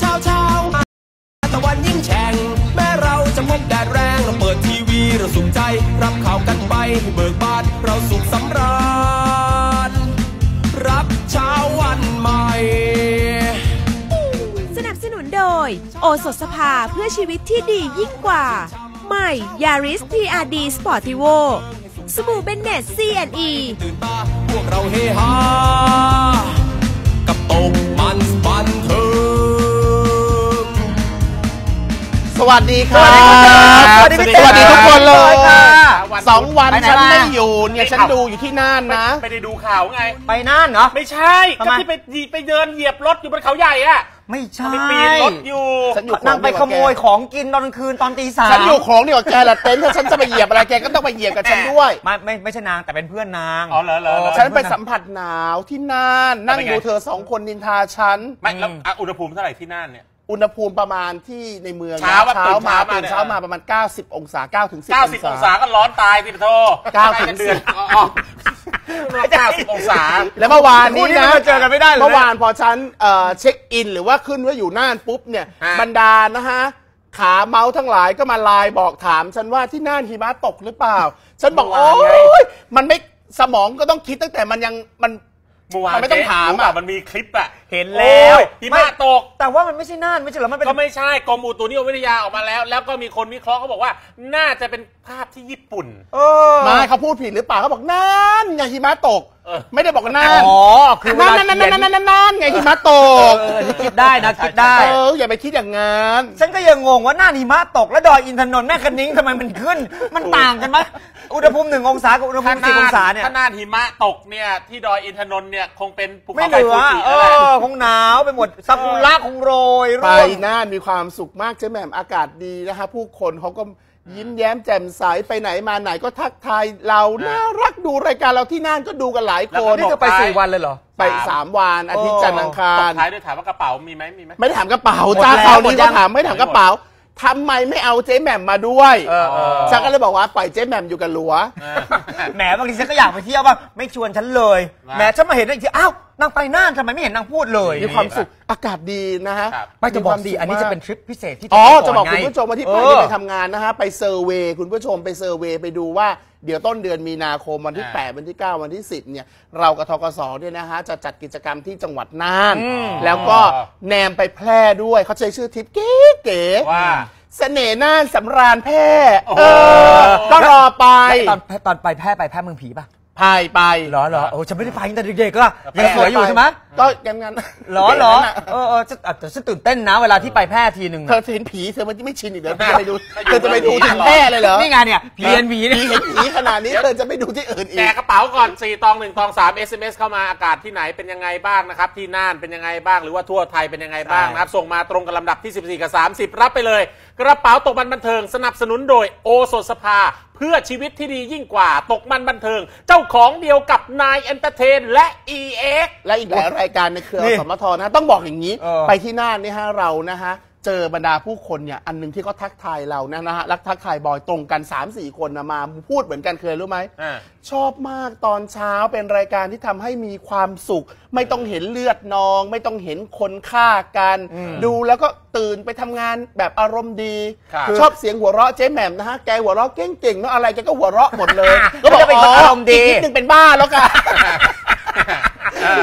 เช้าเช้าตะวันยิ่งแฉ่งแม้เราจะพบแดดแรงเราเปิดทีวีเราสุขใจ รับข่าวกันไปให้เบิกบานเราสุขสำราญรับเช้าวันใหม่ สนับสนุนโดย โอสถสภาเพื่อชีวิตที่ดียิ่งกว่า ใหม่ Yaris TRD Sportivo สบู่เบนเนต C&E ตื่นตาพวกเราเฮฮากับตกมันบันเทิง สวัสดีครับ สวัสดีพี่เต้สวัสดีทุกคนเลยค่ะสองวันไปไหนฉันมาไม่อยู่เนี่ยฉันดูอยู่ที่น่านนะ ไม่ได้ดูข่าวไง ไปน่านเหรอ ไม่ใช่ทำก็ไมที่ไปยีไปเดินเหยียบรถอยู่บนเขาใหญ่อะไม่ใช่ไปปีนรถอยู่ ฉันอยู่นั่งไปขโมยของกินตอนกลางคืนตอนตีสามฉันอยู่ของเดียวกับแกละเต็นท์ถ้าฉันจะไปเหยียบอะไรแกก็ต้องไปเหยียบกับฉันด้วยไม่ไม่ไม่ใช่นางแต่เป็นเพื่อนนางอ๋อเหรอเหรอเหรอฉันไปสัมผัสหนาวที่น่านนั่งเป็นไงดูเธอสองคนนินทาฉันไม่แล้วอะอุณหภูมิเท่าไหร่ที่น่านเนี่ย อุณหภูมิประมาณที่ในเมืองเช้าว่าเช้ามาตื่ตื่นนเช้าเช้ามามาประมาณ 90 องศา9ถึง10 90 องศาก็ร้อนตายสิปะโทเก้าใกล้ถึงเดือนสิบอ๋ออ๋อ90 องศา แล้วเมื่อวานนี้คู่นี้นะมันเจอกันไม่ได้เลยนะเมื่อวานพอฉันเอ่อเช็คอิน หรือว่าขึ้นว่าอยู่น่านปุ๊บเนี่ยฮะบรรดานะฮะขาเมาส์ทั้งหลายก็มาไลน์บอกถาม ฉันว่าที่น่านหิมะตกหรือเปล่า ฉันบอกโอ้ยมันไม่สมองก็ต้องคิดตั้งแต่มันยังมัน เมื่อวานมันไม่ต้องถามรู้อะป่ะมันมีคลิปอะเห็นแล้วโอ้ยหิมะตก แต่ว่ามันไม่ใช่น่านไม่ใช่เหรอมันเป็นก็ไม่ใช่กรมอุตุนิยมวิทยาออกมาแล้ว แล้วก็มีคนวิเคราะห์เขาบอกว่า น่าจะเป็นภาพที่ญี่ปุ่นเออไมาเขาพูดผิดหรือเปล่าเขาบอกน่านไงหิมะตกเออ ไม่ได้บอกว่าน่านอ๋อคือเวน่าลานนั่นเขียนั่นนนั่นนั่นนั่นไงหิมะตกเออนี่คิดได้นะคิดได้ เอออย่าไปคิดอย่างงั้น ฉันก็ยังงงว่าหน้าหิมะตกแล้วดอยอินทนนท์แม่คันนิ้งทำไมมันขึ้น มันต่างกันไหมอุณหภูมิหนึ่งองศากับอุณหภูถ้ามิน่าสี่องศานเนี่ยถ้าน่านหิมะตกเนี่ยที่ดอยอินทนนท์เนี่ยคงเป็นภูไม่เขาเหไฟนืฟูอจิเอแล้วแหละอคงหนาวไปหมดซากุระคงโรยไปร่วง น่านมีความสุขมากเจ๊แหม่มอากาศดีนะคะผู้คนเขาก็ ยิ้มแย้มแจ่มใสไปไหนมาไหนก็ทักทายเราน่ารักดูรายการเราที่น่านก็ดูกันหลายคน นี่จะไปสี่วันเลยเหรอ ไปสามวันอาทิตย์จันทร์อังคาตรบท้ายด้วยถามว่ากระเป๋ามีไหมมีไหมไม่ได้ถามกระเป๋าหมดจ้าแล้วคราวหมดนี้ยัก็งถามไม่ถามกระเป๋า ทำไมไม่เอาเจ๊แหม่มมาด้วยเออเออ ฉันก็เลยบอกว่าปล่อยเจ๊แหม่มอยู่กับหลัว แหมบางทีฉันก็อยากไปเที่ยวบ้างไม่ชวนฉันเลยนะ แหมฉันมาเห็นอีกทีอ้าวนางไปน่านทำไมไม่เห็นนางพูดเลยมีความสุขอากาศดีนะฮะครับ ไม่จะบอกสิมีความสุขอันนี้จะมากเป็นทริปพิเศษที่อ๋อไปจะบอกนไงคุณผู้ชมว่าที่ไปเอที่อไปทำงานนะฮะ ไปเซอร์เวย์คุณผู้ชมไปเซอร์เวย์ไปดูว่า เดี๋ยวต้นเดือนมีนาคมวันที่อ่า8วันที่ 9 วันที่ 10เนี่ยเรากับทกสเนี่ยนะฮะจะจัดกิจกรรมที่จังหวัดน่านอืมแล้วก็แนมไปแพร่ด้วยเขาใช้ชื่อทริปเก๋ๆว่าเสน่ห์น่านสำราญแพร่โอ้โหเออก็รอไปแล้วตอนตอนไปแพร่ไปแพร่เมืองผีป่ะ พายไปเหรอเหรอโอ้ฉันไม่ได้ไปตั้งแต่เด็กๆก็ยังสวยอยู่ใช่ไหมก็ยังงั้นเหรอเหรอเออเออจะอะแต่ฉันตื่นเต้นนะเวลาที่ไปแพร่ทีหนึ่งเธอเห็นผีเธอมันไม่ชินอีกเหรอเธอจะไปดูเธอจะไปดูถึงแพร่เลยเหรอนี่ไงเนี่ยผีเอ็นผีเนี่ยผีเห็นผีขนาดนี้เธอจะไม่ดูที่อื่นอีแจกกกระเป๋าก่อน4ตอง1ตอง3 SMS เข้ามาอากาศที่ไหนเป็นยังไงบ้างนะครับที่น่านเป็นยังไงบ้างหรือว่าทั่วไทยเป็นยังไงบ้างนะครับส่งมาตรงกับลำดับที่ 14 กับ 30 รับไปเลย กระเป๋าตกมันบันเทิงสนับสนุนโดยโอสถสภา เพื่อชีวิตที่ดียิ่งกว่าตกมันบันเทิง เจ้าของเดียวกับนายเอนเตอร์เทนและ EX และอีกหลายรายการในเครือนี่สมทนะต้องบอกอย่างนี้ เออ ไปที่น่านนี่ฮะเรานะฮะ เจอบรรดาผู้คนเนี่ยอันหนึ่งที่เขาทักทายเรานะนะฮะรักทักทายบอยตรงกัน 3-4 คนนะมาพูดเหมือนกันเคยรู้ไหม อ่า ชอบมากตอนเช้าเป็นรายการที่ทำให้มีความสุข ไม่ต้องเห็นเลือดนอง ไม่ต้องเห็นคนฆ่ากัน ดูแล้วก็ตื่นไปทำงานแบบอารมณ์ดีครับชอบเสียงหัวเราะเจ๊แหม่มนะฮะแกหัวเราะเก่งๆเนาะอะไรแกก็หัวเราะหมดเลย ก็จะเป็นคนอารมณ์ดีกนิดนึงเป็นบ้าแล้วกัน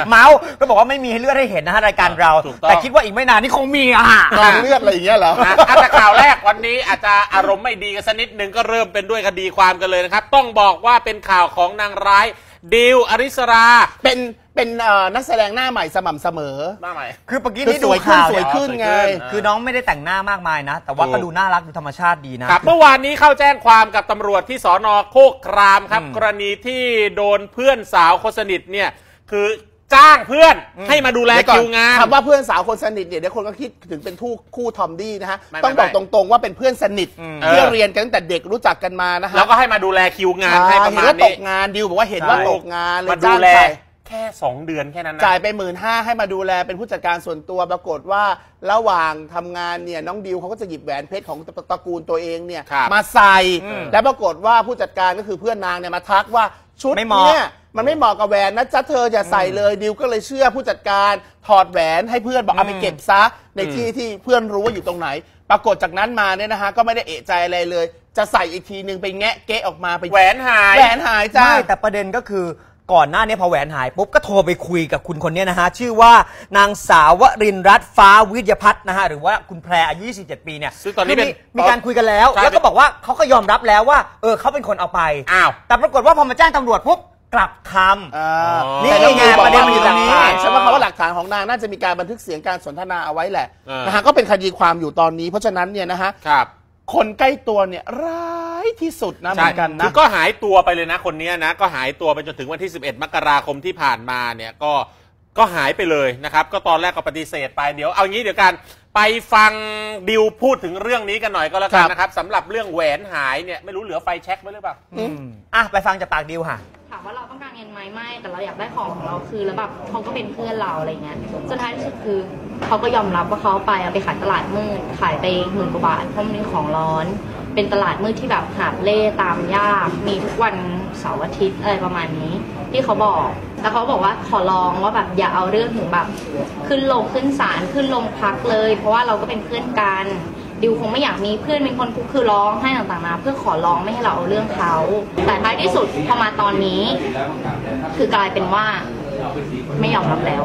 เมาส์ก็บอกว่าไม่มีให้เลือดให้เห็นนะฮะรายการเรา ถูกต้อง แต่คิดว่าอีกไม่นานนี่คงมีอะ กองเลือดอะไรอย่างเงี้ยเหรอนะอะแต่ข่าวแรกวันนี้อาจจะอารมณ์ไม่ดีกันสักนิดหนึ่งก็เริ่มเป็นด้วยคดีความกันเลยนะครับ ต้องบอกว่าเป็นข่าวของนางร้ายดิวอริสราเป็นเป็นเอ่อนักแสดงหน้าใหม่สม่ำเสมอ หน้าใหม่ คือเมื่อกี้คือนี่สดูวยขึ้นข่าวสวยเนี่ยขึ้นไงสวยขึ้นคือน้องไม่ได้แต่งหน้ามากมายนะ แต่ว่าถูกก็ดูน่ารักดูธรรมชาติดีนะ ครับเมื่อวานนี้เข้าแจ้งความกับตำรวจที่สอนอโคกครามครับ อืม กรณีที่โดนเพื่อนสาวคนสนิทเนี่ย คือ จ้างเพื่อนให้มาดูแลเดี๋ยวก่อนคิวงานคำว่าเพื่อนสาวคนสนิทเนี่ยเดี๋ยวคนก็คิดถึงเป็นทู่คู่ทอมดี้นะฮะไม่ต้องบอกไม่ตรงๆว่าเป็นเพื่อนสนิทอืมที่เออเรียนกันตั้งแต่เด็กรู้จักกันมานะฮะแล้วก็ให้มาดูแลคิวงานให้ประเห็นมาณว่าตนี้ กงานดิวบอกว่าเห็นว่าใช่ ตกงานเลยมาดูจ้างแลไป แค่2เดือนแค่นั้นนะ จ่ายไปหมื่นห้าให้มาดูแลเป็นผู้จัดการส่วนตัวปรากฏว่าระหว่างทำงานเนี่ยน้องดิวเขาก็จะหยิบแหวนเพชรของตระกูลตัวเองเนี่ยครับมาใส่ อืมแล้วปรากฏว่าผู้จัดการก็คือเพื่อนนางเนี่ยมาทักว่าชุดไม่เหมาะเนี่ย มันไม่เหมาะกับแหวนนะจ๊ะเธออย่าใส่เลยดิวก็เลยเชื่อผู้จัดการถอดแหวนให้เพื่อนบอกเอาไปเก็บซะในที่ที่เพื่อนรู้ว่าอยู่ตรงไหน ปรากฏจากนั้นมาเนี่ยนะฮะก็ไม่ได้เอะใจอะไรเลย จะใส่อีกทีนึงไปแงะเกะออกมาไปแหวนหายแหวนหายจ้า ไม่แต่ประเด็นก็คือก่อนหน้านี้พอแหวนหายปุ๊บก็โทรไปคุยกับคุณคนเนี้ยนะฮะ ชื่อว่านางสาววรินทร์รัตน์ฟ้าวิทยพัฒน์นะฮะ หรือว่าคุณแพรอายุ 27 ปีเนี่ยซึ่งตอนนี้เป็นคืมีมีการคุยกันแล้ว ใช่ แล้วก็บอกว่าเขาก็ยอมรับแล้วว่า เออเขาเป็นคนเอาไป อ้าว แต่ปรากฏว่าพอมาแจ้งตำรวจปุ๊บ กลับคำอ่าอ๋อนี่แต่ต้องไงดูบอกประเด็นว่ามันอยู่มีหลักตรงนี้ฐานฉันว่าเขาว่าหลักฐานของนางน่าจะมีการบันทึกเสียงการสนทนาเอาไว้แหละเออ นะฮะก็เป็นคดีความอยู่ตอนนี้ เพราะฉะนั้นเนี่ยนะฮะครับคนใกล้ตัวเนี่ยร้ายที่สุดนะเหมือนกันคืนะ อก็หายตัวไปเลยนะคนเนี้ยนะ ก็หายตัวไปจนถึงวันที่ 11 มกราคมที่ผ่านมาเนี่ยก็ก็หายไปเลยนะครับ ก็ตอนแรกก็ปฏิเสธไปเดี๋ยวเอางี้เดี๋ยวกันไปฟังดิวพูดถึงเรื่องนี้กันหน่อยก็แล้วกันนะครับสำหรับเรื่องแหวนหายเนี่ยไม่รู้เหลือไฟแช็กไว้หรือเปล่า อะไปฟังจากปากดิวค่ะ ถามว่าเราต้องการเงินไหมไม่ แต่เราอยากได้ของของเราคือแล้วแบบเขาก็เป็นเพื่อนเราอะไรเงี้ยสุดท้ายที่สุดคือเขาก็ยอมรับว่าเขาไปเอาไปขายตลาดมืดขายไปหมื่นกว่าบาทเพราะมันเป็นของร้อน เป็นตลาดมืดที่แบบหาบเล่ตามยาก มีทุกวันเสาร์อาทิตย์อะไรประมาณนี้ ที่เขาบอกแล้วเขาบอกว่าขอร้องว่าแบบอย่าเอาเรื่องถึงแบบ ขึ้นลงขึ้นศาลขึ้นลงพักเลย เพราะว่าเราก็เป็นเพื่อนกัน ดิวคงไม่อยากมีเพื่อนเป็นคนคุกคือร้องให้ต่างๆมาเพื่อขอร้องไม่ให้เราเอาเรื่องเขา แต่ท้ายที่สุดพอมาตอนนี้ คือกลายเป็นว่าไม่ยอมรับแล้ว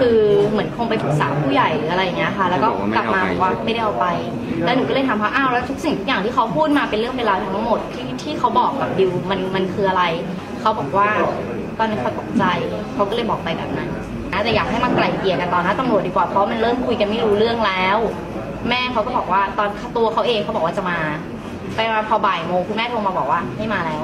คือเหมือนคงไปปรึกษาผู้ใหญ่หรืออะไรอย่างเงี้ยค่ะ แล้วก็กลับมาบอกว่าไม่ได้เอาไป แล้วหนูก็เลยถามเขาอ้าวแล้วทุกสิ่งทุกอย่างที่เขาพูดมาเป็นเรื่องเวลาวทั้งหมดที่ที่เขาบอกกับดิวมันมันคืออะไร เขาบอกว่าตอนนี้เขาตกใจ เขาก็เลยบอกไปแบบนั้นนะแต่อยากให้มาไกล่เกลี่ยกันตอนหน้าตำรวจดีกว่าเพราะมันเริ่มคุยกันไม่รู้เรื่องแล้ว แม่เขาก็บอกว่าตอนตัวเขาเองเขาบอกว่าจะมา ไปมาพอบ่ายโมงคุณแม่โทรมาบอกว่าไม่มาแล้ว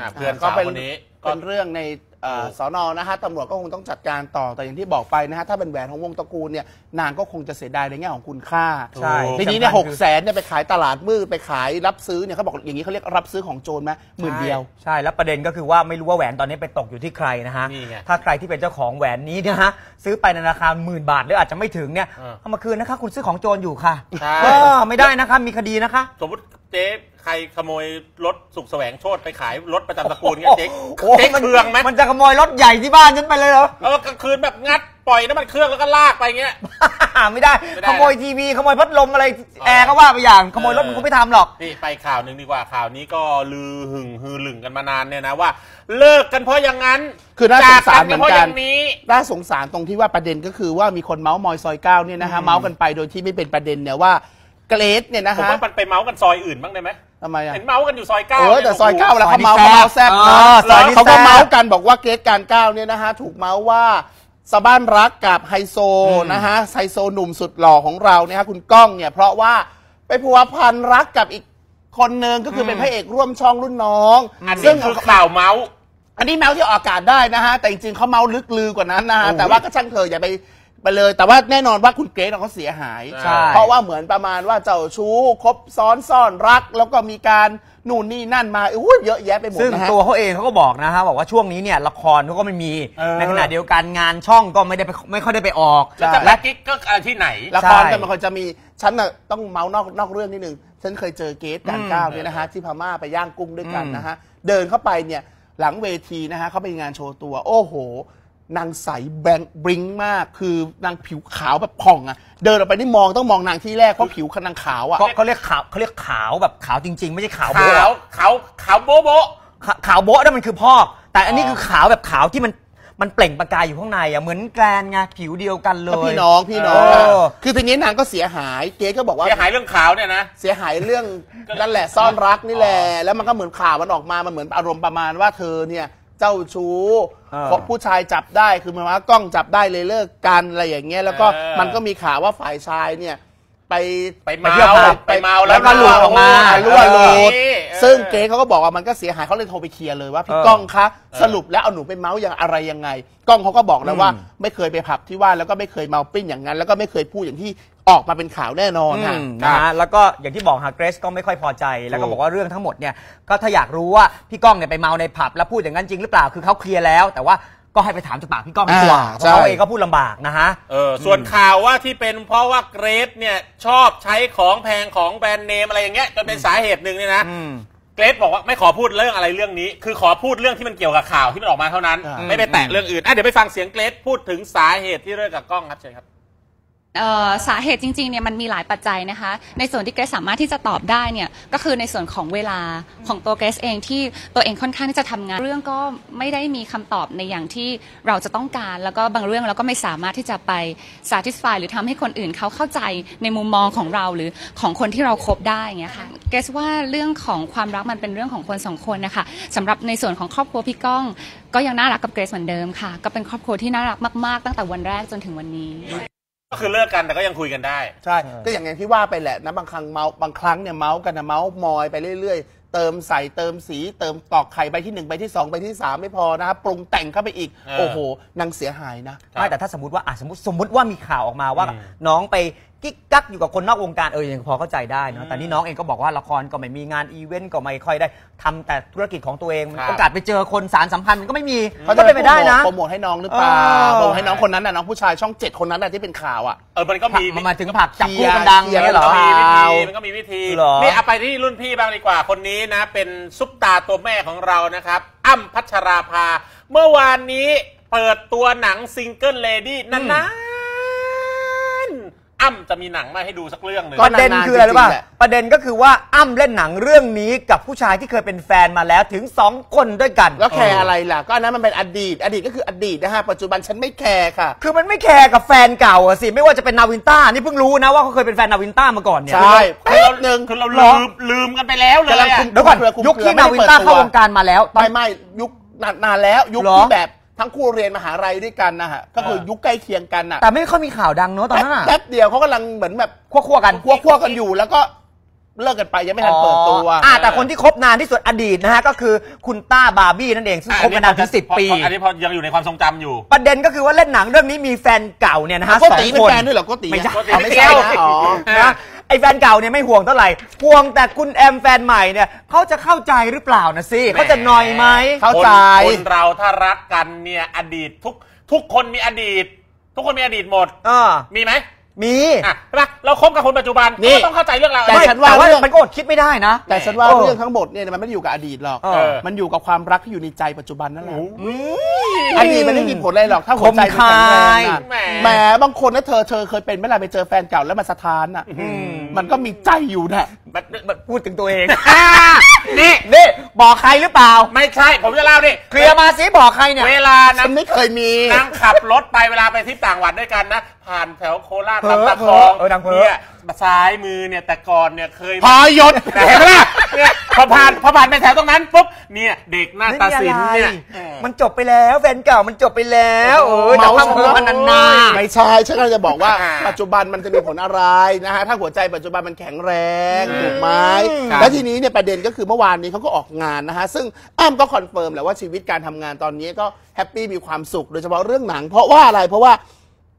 อะเพื่อนสาวคนนี้ก็ เป็นเรื่องในเอ่อ สอนอนะฮะตำรวจก็คงต้องจัดการต่อแต่อย่างที่บอกไปนะฮะถ้าเป็นแหวนของวงตระกูลเนี่ยนางก็คงจะเสียดายในแง่ของคุณค่าใช่ทีนี้เนี่ยสำคัหญกคือแสนเนี่ยไปขายตลาดมืดไปขายรับซื้อเนี่ยเขาบอกอย่างนี้เขาเรียกรับซื้อของโจรไหมหมื่นเดียวใช่แล้วประเด็นก็คือว่าไม่รู้ว่าแหวนตอนนี้ไปตกอยู่ที่ใครนะฮะนี่ไงถ้าใครที่เป็นเจ้าของแหวนนี้เนยนะฮะซื้อไปในราคาหมื่นบาทหรืออาจจะไม่ถึงเนี่ยเออเอามาคืนนะคะคุณซื้อของโจรอยู่ค่ะใช่เออไม่ได้นะคะมีคดีนะคะ สมมติเจ๊ใครขโมยรถสุกแสวงโชดไปขายรถประจำตระกูลเงี้ยเจ๊โอ้โหเจ๊เครื่องไหมมันจะขโมยรถใหญ่ที่บ้านฉันไปเลยเหรอเออกลางคืนแบบงัดปล่อยน้ำมันเครื่องแล้วก็ลากไปเงี้ย ไม่ได้ ไม่ได้ขโมยทีวีขโมยพัดลมอะไรแอร์ก็ว่าไปอย่างขโมยรถเออ มันคงไม่ทำหรอก นี่ไปข่าวหนึ่งดีกว่าข่าวนี้ก็ลือหึงฮือหลึงกันมานานเนี่ยนะว่า เลิกกันเพราะอย่างนั้นคือน่าสงสารจเหมือนเพราะกัอนย่างนี้ น่าสงสารตรงที่ว่าประเด็นก็คือว่ามีคนเมาส์มอยซอยเก้าเนี่ยนะฮะเมาส์กันไปโดยที่ไม่เป็นประเด็นเนี่ยว่าเกรดเนี่ยนะผมฮะว่ามันไปเมาส์กันซอยอื่นบ้างได้ไหม ทำไมอะเห็นเมาส์กันอยู่ซอยเก้าโอ้ยแต่ซอยเก้าแล้วเขาเมาส์ซอยเขานี้เมาส์แซ่บเออนะซอยนี้เขาก็แซ่บเมาส์กันบอกว่าเกรดการเก้าเนี่ยนะฮะถูกเมาส์ว่าสะบ้านรักกับไฮโซนะฮะไฮโซหนุ่มสุดหล่อของเราเนี่ยฮะคุณก้องเนี่ยเพราะว่าไปผัวพันรักกับอีกคนหนึ่งก็คือเป็นพระเอกร่วมช่องรุ่นน้องอันนี้ซึ่งคือข่าวเมาส์อันนี้เมาส์ที่ออกอากาศได้นะฮะแต่จริงๆเขาเมาส์ลึกลือกว่านั้นนะฮะโอ้ยแต่ว่าก็ช่างเธอะอย่าไป ไปเลย แต่ว่าแน่นอนว่าคุณเกรซเขาเสียหาย ใช่ เพราะว่าเหมือนประมาณว่าเจ้าชู้คบซ้อนซ่อนรัก แล้วก็มีการนู่นนี่นั่นมาอุ้ยเยอะแยะไปหมดซึ่งนะฮะ ตัวเขาเองเขาก็บอกนะฮะบอกว่าช่วงนี้เนี่ยละครเขาก็ไม่มีเออ ในขณะเดียวกันงานช่องก็ไม่ได้ไปไม่ค่อยได้ไปออก แล้วจะแบล็กกิ๊กก็อะไรที่ไหน ละครใช่จะมันคอยจะมีฉันน่ะต้องเมาส์นอกนอกเรื่องนิดนึงฉันเคยเจอเกสการก้าวเนี่ยนะฮะที่พม่าไปย่างกุ้งด้วยกันอืมนะฮะ เดินเข้าไปเนี่ยหลังเวทีนะฮะเขาไปงานโชว์ตัว โอ้โห นางใสแบงบริ้งมาก คือนางผิวขาวแบบผ่องอะเดินออกไปนี่มองต้องมองนางที่แรกเพราะผิวนางขาวอะเขาเขาเรียกขาวเขาเรียกขาวแบบขาวจริง ๆ ไม่ใช่ขาวขาโบ๊ะวขาวขาวโบ๊ะโบ๊ะขาวขาวโบ๊ะนั่นมันคือพอก แต่อันนี้อ๋อคือขาวแบบขาวที่มันมันเปล่งประกายอยู่ข้างในอะเหมือนแกรนไงผิวเดียวกันเลก็ย พี่น้องพี่น้องเออะอคือทีนี้นางก็เสียหายเกสก็บอกว่า เสียหายเรื่องขาวเนี่ยนะ เสียหายเรื่องนั่นแหละซ่อนรักนี่แหละแล้วมันก็เหมือนข่าวมันออกมามันเหมือนอารมณ์ประมาณว่าเธอเนี่ย เจ้าชู้เออเพราะผู้ชายจับได้คือหมันว่ากล้องจับได้เลยเลิกกันอะไรอย่างเงี้ยแล้วก็เออ มันก็มีข่าวว่าฝ่ายชายเนี่ย ไปไปไปเมาเที่ยวผับไปเมาแล้วก็หลุดออกมา รั่วหลุดเออ ซึ่งเก๋เขาก็บอกว่ามันก็เสียหายเขาเลยโทรไปเคลียร์เลยว่าพี่เออก้องคะสรุปแล้วเอาหนูไปเมาส์อย่างอะไรยังไงกล้องเขาก็บอกแล้วว่าอืมไม่เคยไปผับที่ว่าแล้วก็ไม่เคยเมาปิ้นอย่างนั้น แล้วก็ไม่เคยพูดอย่างที่ออกมาเป็นข่าวแน่นอนอืค่ะมนะฮะแล้วก็อย่างที่บอกฮะเกรซก็ไม่ค่อยพอใจ แล้วก็บอกว่าเรื่องทั้งหมดเนี่ยก็ถ้าอยากรู้ว่าพี่ก้องเนี่ยไปเมาในผับแล้วพูดอย่างนั้นจริงหรือเปล่าคือเขาเคลียร์แล้ว แต่ว่าก็ให้ไปถามจากปากพี่ก้องดีกว่าอ่าเพราะเขาใช่เองก็พูดลำบากนะฮะเออส่วนข่าวว่าที่เป็นเพราะว่าเกรซเนี่ยชอบใช้ของแพงของแบรนด์เนมอะไรอย่างเงี้ยจนเป็นสาเหตุหนึ่งเนี่ยนะอืม เกรซบอกว่าไม่ขอพูดเรื่องอะไรเรื่องนี้ คือขอพูดเรื่องที่มันเกี่ยวกับข่าวที่มันออกมาเท่านั้น อ่า ไม่ไปแตะเรื่องอื่นอะเดี๋ยวไปฟังเสียงเกรซพูดถึงสาเหตุที่เลิกกับกล้องครับเชิญครับเอ่อ สาเหตุจริงๆเนี่ยมันมีหลายปัจจัยนะคะ ในส่วนที่เกรซสามารถที่จะตอบได้เนี่ยก็คือในส่วนของเวลาของตัวเกรซเองที่ตัวเองค่อนข้างที่จะทำงาน เรื่องก็ไม่ได้มีคำตอบในอย่างที่เราจะต้องการ แล้วก็บางเรื่องเราก็ไม่สามารถที่จะไป satisfy หรือทำให้คนอื่นเขาเข้าใจในมุมมองของเราหรือของคนที่เราคบได้อย่างเงี้ยค่ะเกรซว่าเรื่องของความรักมันเป็นเรื่องของคนสองคนนะคะสำหรับในส่วนของครอบครัวพี่ก้อง ก็ยังน่ารักกับเกรซเหมือนเดิมค่ะ ก็เป็นครอบครัวที่น่ารักมากๆ ตั้งแต่วันแรกจนถึงวันนี้ ก็คือเลิกกันแต่ก็ยังคุยกันได้ ใช่ ก็อย่างที่ว่าไปแหละนะบางครั้งเมาส์บางครั้งเนี่ยเมาส์กันนะเมาส์มอยไปเรื่อยๆ เติมใส่เติมสีเติมตอกไข่ใบที่หนึ่งใบที่สองใบที่สามไม่พอนะครับปรุงแต่งเข้าไปอีกเออโอ้โหนางเสียหายนะครับไม่แต่ถ้าสมมติว่าอะสมมติสมมติว่ามีข่าวออกมาว่าอืมน้องไป กิ๊กกักอยู่กับคนนอกวงการเออยังพอเข้าใจได้อืเนาะมแต่นี่น้องเองก็บอกว่าละครก็ไม่มีงานอีเวนต์ก็ไม่ค่อยได้ทำแต่ธุรกิจของตัวเองครับ โอกาสไปเจอคนสารสัมพันธ์ก็ไม่มีเขาก็จะเป็นไปได้นะ โปรโมทให้น้องหรือเปล่าเออ โปรโมทให้น้องคนนั้นน่ะน้องผู้ชายช่องเจ็ดคนนั้นน่ะที่เป็นข่าวอะ เออมันก็มีมามาถึงผักจับคู่กันดังเคลียร์อย่างเงี้ยเหรอ มันก็มีวิข่าธีวมันก็มีวิธีเหรอ นี่เอาไปที่รุ่นพี่บ้างดีกว่า คนนี้นะ เป็นซุปตาตัวแม่ของเรานะครับ อ้ำพัชราภา เมื่อวานนี้เปิดตัวหนังซิงเกิลเลดี้นานๆ อ้ำจะมีหนังมาให้ดูสักเรื่องหนึ่ง ประเด็นคืออะไรรู้ป่ะจริงๆแหละ ประเด็นก็คือว่าอ้ำเล่นหนังเรื่องนี้กับผู้ชายที่เคยเป็นแฟนมาแล้วถึง 2 คนด้วยกัน แล้วแคร์อะไรล่ะ ก็อันนั้นมันเป็นอดีต อดีตก็คืออดีตนะฮะ ปัจจุบันฉันไม่แคร์ค่ะ คือมันไม่แคร์กับแฟนเก่าอะสิ ไม่ว่าจะเป็นนาวินต้า นี่เพิ่งรู้นะว่าเขาเคยเป็นแฟนนาวินต้ามาก่อนเนี่ย ใช่ คือแป๊เราบหนึ่งคือเราหรลือมลืมกันไปแล้วเลยกำลังอะ คุม เดี๋ยวก่อน เครือคุมยุคที่เครือนาวินต้าไม่ได้เปิดตัวเข้าวงการมาแล้วตอน ไม่ไม่ยุคนานนานแล้ว ยุคเหรอ ที่แบบ ทั้งคู่เรียนมหาลัยด้วยกันนะฮะก็คือยุคใกล้เคียงกันน่ะแต่ไม่ค่อยมีข่าวดังเนอะตอนนั้นอะแป๊บเดียวเขากำลังเหมือนแบบคั่วๆกันคั่วคั่วๆกันอยู่แล้วก็เลิกกันไปยังไม่ทันเปิดตัวอ่าแต่คนที่คบนานที่สุดอดีตนะฮะก็คือคุณต้าบาร์บี้นั่นเองซึ่งคบกันนานถึงสิบพอปี อันนี้พอยังอยู่ในความทรงจำอยู่ ประเด็นก็คือว่าเล่นหนังเรื่องนี้มีแฟนเก่าเนี่ยนะฮะโกสอติงเป็นคนแฟนด้วยเหรอโกติไม่ใช่อ๋อไม่ใช่นะอ๋อนะ ไอ้แฟนเก่าเนี่ยไม่ห่วงเท่าไหร่ห่วงแต่คุณแอมแฟนใหม่เนี่ยเขาจะเข้าใจหรือเปล่านะสิเขาจะนอยไหมเข้าใจ คนคนเราถ้ารักกันเนี่ยอดีตทุกทุกคนมีอดีต ทุกคนมีอดีตหมด เออมีไหมมี อะใช่ปะเราคบกับคนปัจจุบันนี่ ก็ต้องเข้าใจเรื่องราว แต่ไม่ฉันว่าแต่ว่าเรื่อง มันก็อดคิดไม่ได้นะ แต่ฉันว่าเออเรื่องทั้งหมดเนี่ยมันไม่ได้อยู่กับอดีตหรอก เออ มันอยู่กับความรักที่อยู่ในใจปัจจุบันนั่นแหละ อืม อดีตมันไม่มีผลอะไรหรอกถ้าหัวใจมันแข็งแรงอะแหมแหมบางคนนะเธอเธอเคยเป็นเมื่อไหร่ไปเจอแฟนเก่าแล้วมาสะท้านอะมันก็มีใจอยู่นะ มันมันพูดถึงตัวเอง นี่ นี่ บอกใครหรือเปล่า ไม่ใช่ ผมจะเล่าดิเคลียร์มาสิบอกใครเนี่ยเวลานะฉันไม่เคยมี นั่งขับรถไปเวลาไปทริปต่างจังหวัดด้วยกันนะ ผ่านแถวโคราชเพ้อลำตะคองเออดังเพ้อเนี่ยซ้ายมือเนี่ยแต่ก่อนเนี่ยเคย พอยศแต่เห็นไหมล่ะเนี่ยพอผ่านพอผ่านไปแถวตรงนั้นปุ๊บเนี่ยเด็กหน้าตาสินเนี่ย มันจบไปแล้วแฟนเก่ามันจบไปแล้วเออแต่เมาพังส์เพิ่มมันนาน ไม่ใช่ฉันกำลังจะบอกว่าอ่า ปัจจุบันมันจะมีผลอะไรนะฮะถ้าหัวใจปัจจุบันมันแข็งแรงอืมถูกไหมครับ แล้วทีนี้เนี่ยประเด็นก็คือเมื่อวานนี้เขาก็ออกงานนะฮะซึ่งอ้ำก็คอนเฟิร์มแหละว่าชีวิตการทำงานตอนนี้ก็แฮปปี้มีความสุขโดยเฉพาะเรื่องหนัง เพราะว่าอะไรเพราะว่า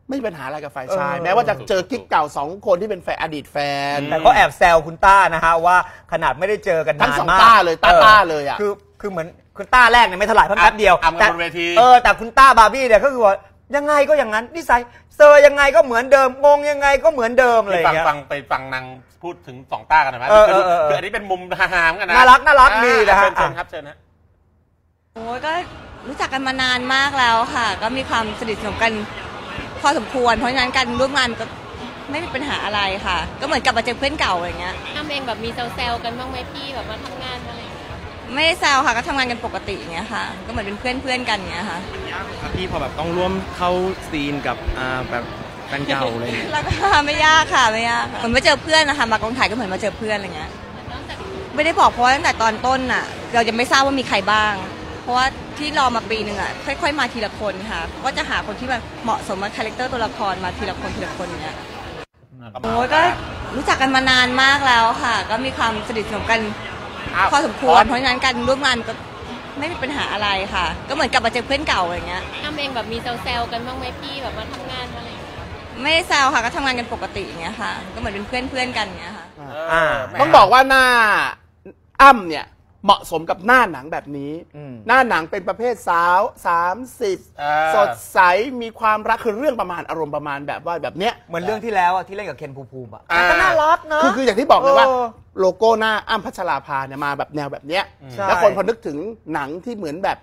ไม่มีปัญหาอะไรกับฝ่ายชาย เออ แม้ว่าจะเจอกิ๊กเก่าสองคนที่เป็นแฟนอดีตแฟนแต่ก็แอบแซวคุณต้านะฮะว่าขนาดไม่ได้เจอกันนานทั้งสองมากต้าเลยต้าต้าเลยอะ คือคือเหมือน คุณต้าแรกเนี่ยไม่เท่าไหร่เพราะแป๊บเดียวอะอะแต่บนเวที เออแต่คุณต้าบาร์บี้เนี่ยก็คือว่ายังไงก็อย่างนั้นนิสัยเซอร์ยังไงก็เหมือนเดิมงงยังไงก็เหมือนเดิมอะไรอไปย่างฟังเงี้ย ฟังไปฟังนางพูดถึงสองต้ากันหน่อยไหมเออเออเออคืออันนี้เป็นมุมฮาๆเหมือนกันนะน่ารักน่ารักดีนะฮะ เชิญเชิญครับเชิญนะโอ้ยก็รู้จักกันมานานมากแล้วค่ะ ก็มีความสนิทสนมกันพอสมควร เพราะฉะนั้นการร่วมงานก็ไม่มีปัญหาอะไรค่ะ ก็เหมือนกลับมาเจอเพื่อนเก่าอะไรเงี้ยอ้ำเองแบบมีแซวๆกันบ้างไหมพี่แบบมาทำงานอะไรอย่างเงี้ย ไม่ได้แซวค่ะก็ทำงานกันปกติอย่างเงี้ยค่ะ ก็เหมือนเป็นเพื่อนเพื่อนๆกันอย่างเงี้ยค่ะครับพี่พอแบบต้องร่วมเข้าซีนกับอ่าแบบแฟนเก่าอะไรอย่างเงี้ยแล้วก็ ไม่ยากค่ะไม่ยากค่ะเหมือนมาเจอเพื่อนนะคะมากองถ่ายก็เหมือนมาเจอเพื่อนอะไรเงี้ยไม่ได้บอกเพราะว่าตั้งแต่ตอนต้นน่ะ เรายังไม่ทราบว่ามีใครบ้าง เพราะว่าที่รอมาปีหนึ่งอะค่อย ๆ มาทีละคนค่ะก็จะหาคนที่มันเหมาะสมกับคาแรคเตอร์ตัวละครมาทีละคนทีละคนอย่างเงี้ย โอ้ยก็รู้จักกันมานานมากแล้วค่ะ ก็มีความสนิทสนมกันอ้าว พอสมควรพอเพราะฉะนั้นการร่วมงานก็ไม่มีปัญหาอะไรค่ะ ก็เหมือนกลับมาเจอเพื่อนเก่าอะไรเงี้ยอ้ำเองแบบมีแซวๆกันบ้างไหมพี่แบบมาทำงานอะไรอย่างเงี้ยไม่ได้แซวค่ะก็ทำงานกันปกติอย่างเงี้ยค่ะ ก็เหมือนเป็นเพื่อนเพื่อนๆกันอย่างเงี้ยค่ะอ่าแหมต้องบอกว่าหน้าอ้ำเนี่ย เหมาะสมกับหน้าหนังแบบนี้ อืม หน้าหนังเป็นประเภทสาว 30 อ่า สดใสมีความรักคือเรื่องประมาณอารมณ์ประมาณแบบว่าแบบเนี้ยเหมือนเรื่องที่แล้วอะที่เล่นกับเคนภูมิภูมิอะ อ่าก็น่ารักนะคือคืออย่างที่บอกเลยว่าเออโลโก้หน้าอ้ำพัชราภาเนี่ยมาแบบแนวแบบเนี้ยใช่แล้วคนพอนึกถึงหนังที่เหมือนแบบ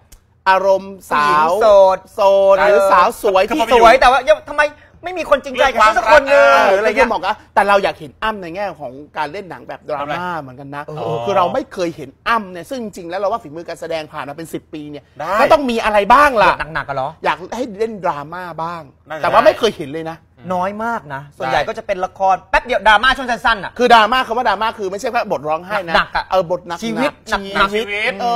อารมณ์สาผู้หญิงวโสด โสดหรือสาวสวยที่ที่สวยแต่ว่ายังทำไม ไม่มีคนจริงใจกับฉันสักคนหนึงเออหรืออะไรแล้วก็เงี้ยบอกว่าแต่เราอยากเห็นอ้ำในแง่ของการเล่นหนังแบบดราม่าเหมือนกันนะคือเราไม่เคยเห็นอ้ำเนี่ยซึ่งจริงๆแล้วเราว่าฝีมือการแสดงผ่านมาเป็น 10 ปีเนี่ยได้ก็ต้องมีอะไรบ้างล่ะหนักๆกันเหรออยากให้เล่นดราม่าบ้างน่าจะแต่ว่าได้ไม่เคยเห็นเลยนะน้อยมากนะ ส่วนใหญ่ได้ก็จะเป็นละครแป๊บเดียวดราม่าช่วงสั้นๆอะคือดราม่าคำว่าดราม่าคือไม่ใช่แค่บทร้องไห้นะหนักๆอะเออบทหนักๆชีวิตหนักๆชีวิตเอ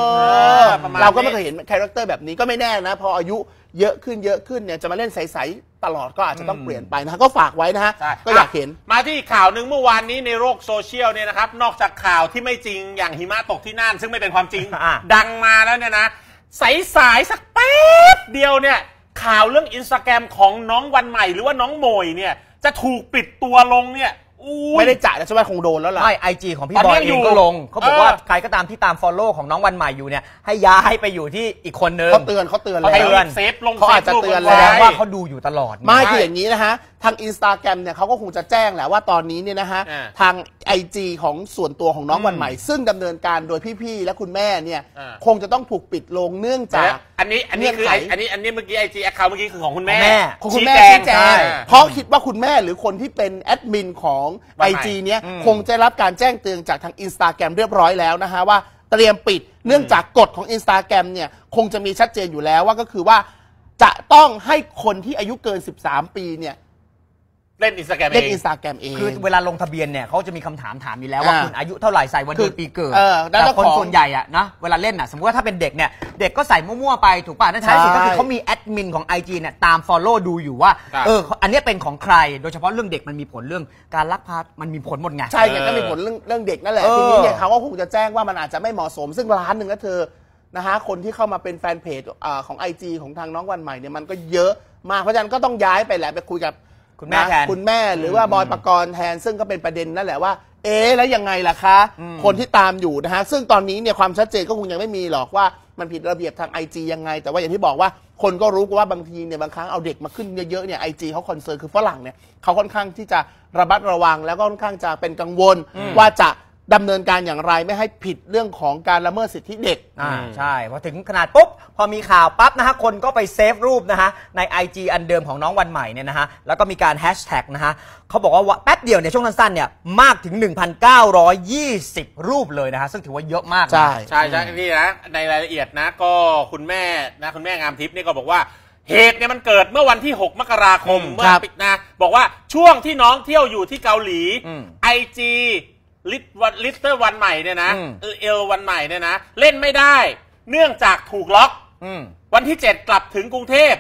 อประมาณเราก็ไม่นี้เคยเห็นคาแรคเตอร์แบบนี้ก็ไม่แน่นะ พออายุ เยอะขึ้นเยอะขึ้นเนี่ยจะมาเล่นใสๆตลอดก็อาจจะต้องเปลี่ยนไปนะฮะก็ฝากไว้นะฮะใช่ก็อยากเห็นมาที่อีกข่าวหนึ่งเมื่อวานนี้ในโลกโซเชียลเนี่ยนะครับ นอกจากข่าวที่ไม่จริงอย่างหิมะตกที่น่าน ซึ่งไม่เป็นความจริง อะ ดังมาแล้วเนี่ยนะสายสายๆสักแป๊บเดียวเนี่ย ข่าวเรื่องอินสตาแกรมของน้องวันใหม่ หรือว่าน้องโมยเนี่ย จะถูกปิดตัวลงเนี่ยอุ้ย ไม่ได้จ่ายแล้วใช่ไหมคงโดนแล้วล่ะ ไม่ไอจีของพี่ตอนบนี้อยยังเออยู่งก็ลง เขาบอกว่าเออใครก็ตามที่ตาม Follow ของน้องวันใหม่อยู่เนี่ย ให้ย้ายไปอยู่ที่อีกคนนึงเขาเตือนเขาเตือนเขาแล้วเตือนเซฟลงเขาอาจจะฟซบุ๊กเตือนไว้แสดงว่าเขาดูอยู่ตลอด ไม่คืออย่างนี้นะฮะทางอินสตาแกรมเนี่ยเขาก็คงจะแจ้งแหละว่าตอนนี้เนี่ยนะฮะอ่าทาง IG ของส่วนตัวของน้องอืมวันใหม่ ซึ่งดำเนินการโดยพี่ๆ และคุณแม่เนี่ยอ่า คงจะต้องถูกปิดลงเนื่องจากอันนี้อันนี้คือเงื่อนไขไอ้อันนี้อันนี้เมื่อกี้ไอจีแอคเคาท์เมื่อกี้คือของคุณแม่ของแม่ ของคุณแม่ชี้ชี้แจใช่งเพราะคิดว่าคุณแม่หรือคนที่เป็นแอดมินของวันใหม่ IG เนี้ยอืมคงจะรับการแจ้งเตือนจากทางอินสตาแกรมเรียบร้อยแล้วนะฮะว่าเตรียมปิดเนื่องจากกฎของอินสตาแกรมเนี่ยคงจะมีชัดเจนอยู่แล้วว่าก็คือว่าจะต้องให้คนที่อายุเกิน 13 ปีเนี่ย เล่นอินสตาแกรมเอเล่นง อินสตาแกรมเอง คือเวลาลงทะเบียนเนี่ยเขาจะมีคำถามถามอยู่แล้วว่าอ่าคุณอายุเท่าไหร่ใส่วันเดือนคือปีเกิดเออแล้วแต่เจ้าคนของส่วนใหญ่อะนะเวลาเล่นอะสมมติว่าถ้าเป็นเด็กเนี่ยเด็กก็ใส่มั่วๆไปถูกป่ะนั่นท้ายสุดก็คือใช่ เขามีแอดมินของ IG เนี่ยตาม Follow ดูอยู่ว่าครับ เอออันเนี้ยเป็นของใคร โดยเฉพาะเรื่องเด็กมันมีผลเรื่องการลักพามันมีผลหมดไง ใช่ไงก็มีผลเรื่องเรื่องเด็กนั่นแหละ เออ ทีนี้เนี่ยเขาก็คงจะแจ้งว่ามันอาจจะไม่เหมาะสม ซึ่งร้านหนึ่งนะเธอนะฮะคนที่เข้ามาเป็นแฟนเพจอ่าของ IG ของทางน้องวันใหม่เนี่ยมันก็เยอะมากเพราะฉะนั้นก็ต้องย้ายไปแหละไปคุยกับ คุณแม่นะแทนคุณแม่หรือว่าบอยประกรณ์แทน ซึ่งก็เป็นประเด็นนั่นแหละว่า เอ๊ะแล้วยังไงล่ะคะคนที่ตามอยู่นะฮะ ซึ่งตอนนี้เนี่ยความชัดเจนก็คงยังไม่มีหรอกว่ามันผิดระเบียบทาง IG ยังไง แต่ว่าอย่างที่บอกว่าคนก็รู้กันว่าบางทีเนี่ยบางครั้งเอาเด็กมาขึ้นเยอะๆเนี่ยไอจีเขาคอนเซิร์นคือฝรั่งเนี่ยเขาค่อนข้างที่จะระมัดระวังแล้วก็ค่อนข้างจะเป็นกังวลว่าจะ ดำเนินการอย่างไรไม่ให้ผิดเรื่องของการละเมิดสิทธิเด็ก อ่าใช่พอถึงขนาดปุ๊บ พอมีข่าวปั๊บนะฮะคนก็ไปเซฟรูปนะฮะใน IG อันเดิมของน้องวันใหม่เนี่ยนะฮะแล้วก็มีการแฮชแท็กนะฮะเขาบอกว่าแป๊บเดียวเนี่ยช่วงสั้นๆเนี่ยมากถึง 1,920 รูปเลยนะฮะซึ่งถือว่าเยอะมากนะใช่ ใช่ใช่นี่นะในรายละเอียดนะก็คุณแม่นะคุณแม่งามทิพย์นี่ก็บอกว่าเหตุเนี่ยมันเกิดเมื่อวันที่ 6 มกราคมอืมเมื่อครับปิดนะ บอกว่าช่วงที่น้องเที่ยวอยู่ที่เกาหลีอืมไอจี ลิตวันลิตเตอร์วันใหม่เนี่ยนะอืมเออเอลวันใหม่เนี่ยนะ เล่นไม่ได้ เนื่องจากถูกล็อก อืม วันที่ 7 กลับถึงกรุงเทพ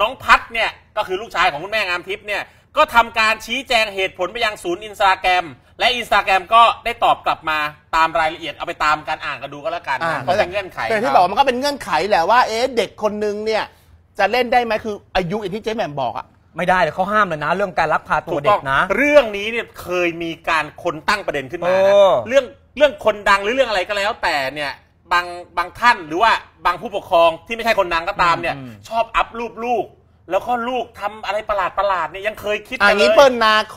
น้องพัดเนี่ย ก็คือลูกชายของคุณแม่งามทิพย์เนี่ย ก็ทำการชี้แจงเหตุผลไปยังศูนย์อินสตาแกรมและอินสตาแกรมก็ได้ตอบกลับมาตามรายละเอียดเอาไปตามการอ่านกันดูก็แล้วกันอ่านะเพราะเป็นเงื่อนไขแต่ที่ครับบอกว่ามันก็เป็นเงื่อนไขแหละว่าเอ๊ะเด็กคนนึงเนี่ย จะเล่นได้ไหมคืออายุอย่างที่เจ๊แหม่มบอกอะ ไม่ได้เลยเขาห้ามเลยนะ เรื่องการลักพาตัวเด็กนะ เรื่องนี้เนี่ยเคยมีการคนตั้งประเด็นขึ้นมาเอนะอเรื่องเรื่องคนดังหรือเรื่องอะไรก็แล้ว แต่เนี่ยบางบางท่านหรือว่าบางผู้ปกครองที่ไม่ใช่คนดังก็ตามเนี่ย ชอบอัพรูปลูกแล้วก็ลูกทำอะไรประหลาดประหลาดๆเนี่ยยังเคยคิดอักันนเลนี้ยเปิ้ลนาค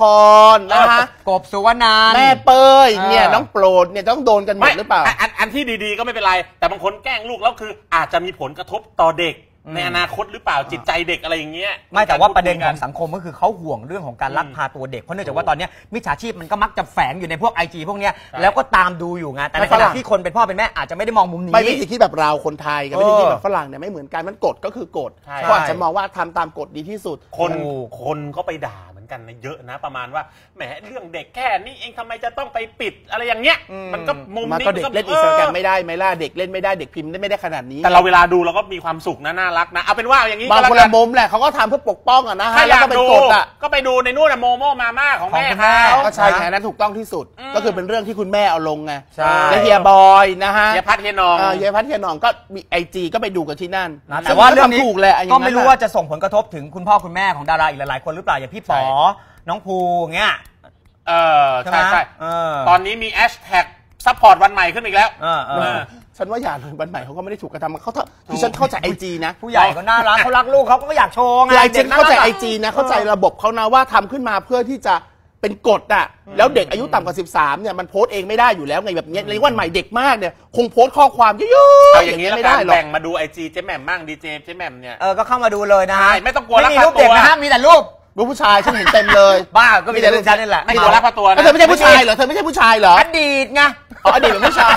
รนะคะกบสุวรรณานแม่เป้ยเนี่ยเออน้องโปรดเนี่ยต้องโดนกันหมดหรือเปล่านนอันที่ดีๆก็ไม่เป็นไร แต่บางคนแกล้งลูกแล้วคืออาจจะมีผลกระทบต่อเด็ก ในอนาคตหรือเปล่าจิตใจเด็กอะไรอย่างเงี้ยไม่แต่ว่าประเด็นกขพูองสังคมก็คือเขาห่วงเรื่องของการลักพาตัวเด็กเพราะเนื่องจากว่าตอนเนี้ยมิจฉาชีพมันก็มักจะแฝงอยู่ในพวกไอจีพวกเนี้ยแล้วก็ตามดูอยู่ไงแต่ในแล้วขฝรั่ณะงที่คนเป็นพ่อเป็นแม่อาจจะไม่ได้มองมุมนี้ไม่วิธีคิดแบบเราคนไทยกับเออวิธีคิดแบบฝรั่งเนี่ยไม่เหมือนกันมันกฎก็คือกฎใช่เขาอาจจะมองว่าทำตามกฎดีที่สุดคนถูกคนก็ไปด่าเหมือน กันนะเยอะนะประมาณว่าแหมเรื่องเด็กแค่นี้เองทำไมจะต้องไปปิดอะไรอย่างเงี้ยมันก็มุมมันนี้ก็เด็กเล่นอินสตาแกรมไม่เได้ไหมล่ะเด็กเล่นไม่ได้เด็กพิมพ์ได้ไม่ได้ขนาดนี้ แต่เราเวลาดูเราก็มีความสุขนะน่ารักนะเอาเป็นว่าอย่างนี้บางก็คนแล้วกัละมุมแหละเขาก็ทำเพื่อปกป้องอะนะฮะถ้าอแล้วยากก็เป็นดูกฎอะก็ไปดูในนู่นนะโมโมมาม่าของของแม่คุณแม่เขาก็ใช่ไงนั้นถูกต้องที่สุดอืมก็คือเป็นเรื่องที่คุณแม่เอาลงไงใช่และเฮียบอยนะฮะเฮียพัดเฮียนองเอ่อเฮียพัทเฮียหนองก็มีไอจีก็ไปดูกันที่นั่นนะแต่ว่าเรื่องนี้ทำถูกแหละอย่างก็นั้นไม่รู้น่ะว่าจะส่งผลกระทบถึงคุณพ่อคุณแม่ของดาราอีกหลายๆคนหรือเปล่าอย่างพี่ป๋อน้องภูเงี้ย เออใช่ไหมใช่ใช่เออตอนนี้มีแอชแท็กซัพพอร์ตวันใหม่ขึ้นอีกแล้ว เออเออ ฉันว่าอย่าเลยวันใหม่เขาก็ไม่ได้ถูกกระทำเขาเถอะที่ฉันเข้าใจไอจีนะผู้ใหญ่ก็น่ารักเขารักลูกเขาก็อยากโชว์ไงคือไอจีด็กน่เข้าใจรักะไอจีนะ เข้าใจระบบเขานะว่าทำขึ้นมาเพื่อที่จะเป็นกฎอะแล้วเด็กอายุต่ำกว่า 13 เนี่ยมันโพสต์เองไม่ได้อยู่แล้วไงแบบเนี้ยในวันใหม่เด็กมากเนี่ยคงโพสต์ข้อความเยอะๆเอาอย่างนี้นี้แล้วไม่กัได้นหรอกแบ่งมาดูไอจีเจ๊แหม่มมั่งดีเจเจ๊แหม่มเนี่ยเออก็เข้ามาดูเลยนะฮะใช่ไม่ต้องกลัวไม่มีลักพารูปเด็กตัวนะฮะมีแต่รูป รูปผู้ชายฉันเห็นเต็มเลย บ้าก็มีแต่รูปฉันนี่แหละไม่กลัวลักพาตัวแล้วนะเธอไม่ใช่ผู้ชายเหรอเธอไม่ใช่ผู้ชายเหรออดีตไงอ๋ออดีตเป็นผู้ชาย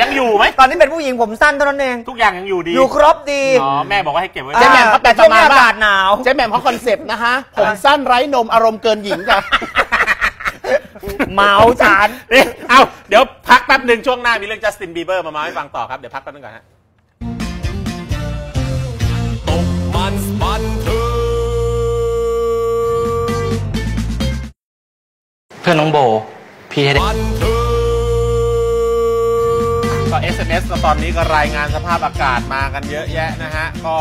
ยังอยู่ไหมตอนนี้เป็นผู้หญิงผมสั้นเท่านั้นเองทุกอย่างยังอยู่ดีอยู่ครบดีอ๋อแม่บอกว่าให้เก็บไว้เจ๊แหม่มอ่เขาแปลแต่ช่วงนี้ประมาณอาว่ากาศหนาวเจ๊แหม่มเขาคอนเซปต์นะคะผมสั้นไร้นมอารมณ์เกินหญิงค่ะเมาจานนี่เอาเดี๋ยวพักแป๊บหนึ่งช่วงหน้ามีเรื่องจัสตินบีเบอร์มาเมาให้ฟังต่อครับเดี๋ยวพักแป๊บนึงก่อนฮะ เพื่อนน้องโบ พี่ให้ได้บันเทิงก็ SMS ก็ตอนนี้ก็รายงานสภาพอากาศมากันเยอะแยะนะฮะ ก็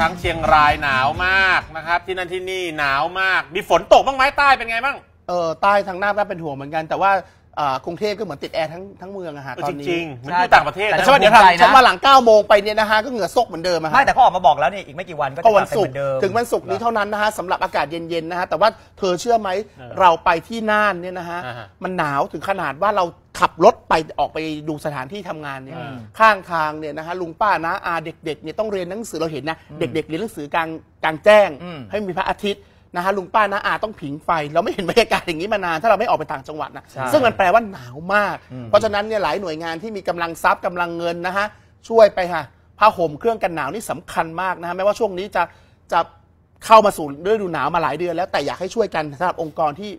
ทั้งเชียงรายหนาวมากนะครับ ที่นั่นที่นี่หนาวมาก มีฝนตกบ้างไหมใต้เป็นไงบ้าง เออใต้ทางหน้าก็เป็นห่วงเหมือนกัน แต่ว่าเอ่อกรุงเทพก็เหมือนติดแอร์ทั้งทั้งเมืองอะฮะเออตอจนนี้ริงๆมันใช่อยู่ต่างประเทศแต่แต่นะฉันว่าเดี๋ยวภูมิใจนะฉันว่าหลัง9โมงไปเนี่ยนะฮะก็เหงื่อซกเหมือนเดิมอะฮะ ไม่แต่เขาออกมาบอกแล้วนี่อีกไม่กี่วันก็จะก็กวัลันบไปศุเหกมืร์อนเดิม ถึงวันศุกร์นี้เท่านั้นนะฮะสำหรับอากาศเย็นๆนะฮะแต่ว่าเธอเชื่อไหมเราไปที่น่านเนี่ยนะฮะอ่าฮะมันหนาวถึงขนาดว่าเราขับรถไปออกไปดูสถานที่ทำงานเนี่ยอืม ข้างทางเนี่ยนะฮะลุงป้านะอาเด็กๆเนี่ยต้องเรียนหนังสือเราเห็นนะเด็กๆเรียนหนังสือกลางกลางแจ้ง อืม ให้มีพระอาทิตย์ นะฮะลุงป้านะอาต้องผิงไฟ เราไม่เห็นบรรยากาศอย่างนี้มานาน ถ้าเราไม่ออกไปต่างจังหวัดนะใช่ซึ่งมันแปลว่าหนาวมาก เพราะฉะนั้นเนี่ยหลายหน่วยงานที่มีกำลังทรัพย์กำลังเงินนะฮะช่วยไปค่ะผ้าห่มเครื่องกันหนาวนี่สำคัญมากนะฮะแม้ว่าช่วงนี้จะจะเข้ามาสู่ฤดูหนาวมาหลายเดือนแล้วแต่อยากให้ช่วยกันสำหรับองค์กรที่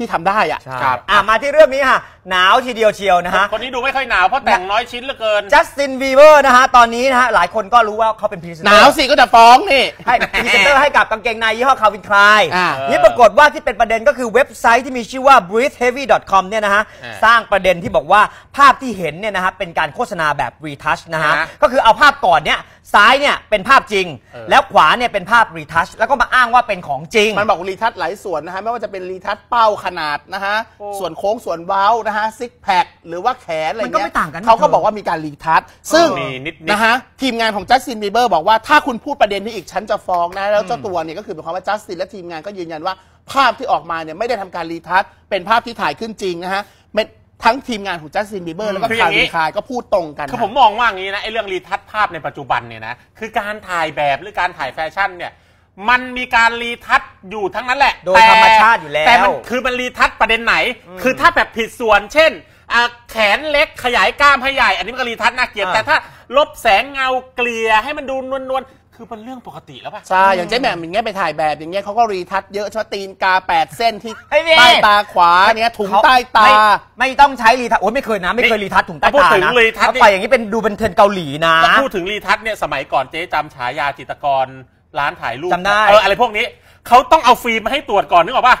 ที่ทำได้อะครับอะมาที่เรื่องนี้ค่ะ หนาวทีเดียวเชียวนะฮะ คนนี้ดูไม่ค่อยหนาวเพราะแต่งน้อยชิ้นเหลือเกินจัสตินบีเบอร์นะฮะ ตอนนี้นะฮะ หลายคนก็รู้ว่าเขาเป็นพรีเซนหเตอนาวร์สิก็จะฟ้องนี่ ให้พรีเซนเตอร์ให้กับกางเกงในยี่ห้อคาวินคลายอ่านี่ปรากฏว่าที่เป็นประเด็นก็คือเว็บไซต์ที่มีชื่อว่า breatheheavy.com เนี่ยนะฮะอ่าสร้างประเด็นที่บอกว่าภาพที่เห็นเนี่ยนะฮะเป็นการโฆษณาแบบ retouch นะฮะอ่าก็คือเอาภาพก่อนเนี่ยซ้ายเนี่ยเป็นภาพจริงเออแล้วขวาเนี่ยเป็นภาพ retouch แล้วก็มาอ้างว่าเป็นของจริง มันบอกรีทัชหลายส่วนนะฮะไม่ว่าจะเป็นรีทัชเป้าขนาดนะฮะส่วนโค้งส่วนเว้านะฮะซิกแพคหรือว่าแขนอะไรมันก็เงี้ไม่ต่างกันเขาก็บอกว่ามีการรีทัชซึ่งมีนิดๆ นะฮะทีมงานของจัสตินบีเบอร์บอกว่าถ้าคุณพูดประเด็นนี้อีกฉันจะฟ้องนะ แล้วเจ้าตัวเนี่ยก็คือเป็นความว่าจัสตินและทีมงานก็ยืนยันว่า ภาพที่ออกมาเนี่ยไม่ได้ทำการรีทัชเป็นภาพที่ถ่ายขึ้นจริงนะฮะเป็นทั้งทีมงานของจัสตินบีเบอร์แล้วก็คืออคาย่างนี้ รินคายก็พูดตรงกันคือผมมองว่างี้นะไอ้เรื่องรีทัชภาพในปัจจุบันเนี่ยนะคือการถ่ายแบบหรือการถ่ายแฟชั่นเนี่ย มันมีการรีทัชอยู่ทั้งนั้นแหละโดยแต่ธรรมชาติอยู่แล้วแต่มันคือมันรีทัชประเด็นไหนคือถ้าแบบผิดส่วน เช่นอะแขนเล็กขยายกล้ามให้ใหญ่ อันนี้มันก็รีทัชน่าเกลียดอ่า แต่ถ้าลบแสงเงาเกลี่ยให้มันดูนวลๆคือมันเรื่องปกติแล้วป่ะ ใช่ อย่างเจ๊แหม่มอย่างเงี้ยไปถ่ายแบบอย่างเงี้ยเขาก็รีทัชเยอะชอตีนกา8เส้นที่ไอ้เว้ย ใต้ตาขวาเนี้ยถุงใต้ตา ไม่ไม่ต้องใช้รีทัชโอ้ยไม่เคยนะ ไม่เคยรีทัชถุงใต้พูดตาถึงนะรีทัชถ้านี่ไปอย่างนี้เป็นดูเป็นเทรนด์เกาหลีนะ ถ้าพูดถึงรีทัชเนี่ยสมัยก่อนเจ๊จำฉายาจิตรกร ร้านถ่ายรูปจำได้ เอออะไรพวกนี้เขาต้องเอาฟิล์มมาให้ตรวจก่อนนึกออกป่ะ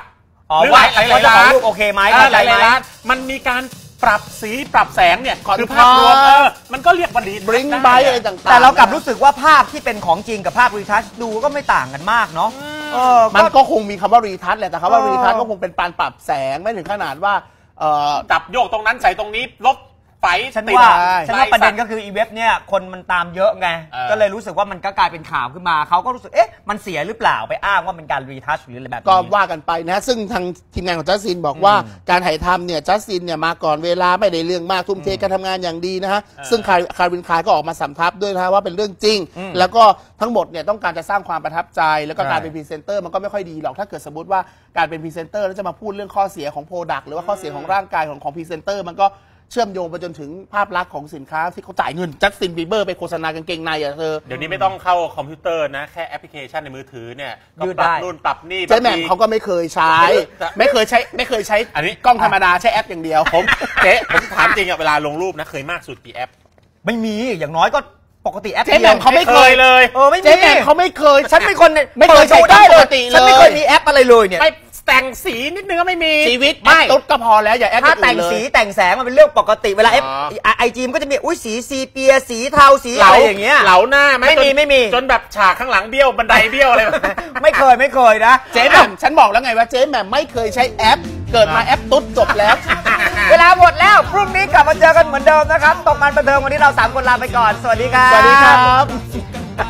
อ๋อหรือว่าหลายหลายว่าเจ้าของร้านรูปโอเคไหมเออเข้าหใจลายไหมๆร้าน มันมีการปรับสีปรับแสงเนี่ยขอคือโทษภาพรวมเออมันก็เรียกว่ารีทัชบริงด้ไบอะไรต่างๆแต่เรากลับรู้สึกว่าภาพที่เป็นของจริงกับภาพรีทัชดูก็ไม่ต่างกันมากเนาะเออมันก็ ก็คงมีคำว่ารีทัชแหละแต่คำว่าเออ รีทัชก็คงเป็นการปรับแสงไม่ถึงขนาดว่าเออจับโยกตรงนั้นใส่ตรงนี้ลบ ไฟฉันติดว่าได้ฉันว่าประเด็นก็คืออีเว็บเนี่ยคนมันตามเยอะไงเออก็เลยรู้สึกว่ามันก็กลายเป็นข่าวขึ้นมา เขาก็รู้สึก เอ๊ะ มันเสียหรือเปล่าไปอ้างว่าเป็นการรีทัชหรืออะไรแบบนี้ ก็ว่ากันไปนะ ซึ่งทางทีมงานของจัสตินบอกว่าการถ่ายทำเนี่ยจัสตินเนี่ยมาก่อนเวลาไม่ได้เรื่องมากทุ่มเทการทำงานอย่างดีนะฮะ ซึ่งคาร์คาร์วินคายก็ออกมาสำทับด้วยนะฮะว่าเป็นเรื่องจริง แล้วก็ทั้งหมดเนี่ยต้องการจะสร้างความประทับใจ แล้วก็ใช่การเป็นพรีเซนเตอร์มันก็ไม่ค่อยดีหรอกถ้าเกิดสมมติว่าการเป็นพรีเซนเตอร์แล้วจะมาพูดเรื่องข้อเสียของโปรดักต์หรือว่าข้อเสียของร่างกายของของพรีเซนเตอร์มันก็ เชื่อมโยงไปจนถึงภาพลักษณ์ของสินค้าที่เขาจ่ายเงินจัสตินบีเบอร์ไปโฆษณากางเกงในอะเธอเดี๋ยวนี้ไม่ต้องเข้าคอมพิวเตอร์นะแค่แอปพลิเคชันในมือถือเนี่ยก็ยืดปรับได้นู่นปรับนี่เจ๊แหม่มบงทีเขาก็ไม่เคยใช้ ไม่เคยใช้ไม่เคยใช้อันนี้กล้องธรรมดาใช้แอปอย่างเดียวผมเจ๊ผมถามจริงอะเวลาลงรูปนะเคยมากสุดกี่แอป ไม่มีอย่างน้อยก็ปกติแอปเจ๊แหม่มเขาไม่เคยเลยเออไม่มีเจ๊แหม่มเขาไม่เคยฉันเป็นคนไม่เคยใช้ปิดูได้กล้องเลปยกติเลยฉันไม่เคยมีแอปอะไรเลยเนี่ยไป แต่งสีนิดนึงก็ไม่มีชีวิตไม่แอปตุ๊ดก็พอแล้วอย่าแอปอถ้าย่างแต่อื่งนเลยสีแต่งแสงมันเป็นเรื่องปกติเวลาเอฟอ๋อไอจีมก็จะมีอุ้ยสีซีเปียสีเทาสีอะไรอย่างเงี้ยเหลาหน้าไหมไม่มีจนไม่มีจนแบบฉากข้างหลังเบี้ยวบันไดเบี้ยวอะไรแบบไม่เคยไม่เคยนะ เจ๊แหม่มฉันบอกแล้วไงว่าเจ๊แหม่มไม่เคยใช้แอป เกิดมาแอปตุ๊ดจบแล้ว เวลาหมดแล้วพรุ่งนี้กลับมาเจอกันเหมือนเดิมนะครับตกมันบันเทิงวันนี้เราสามคนลาไปก่อนสวัสดีครับสวัสดีครับสุขกันไป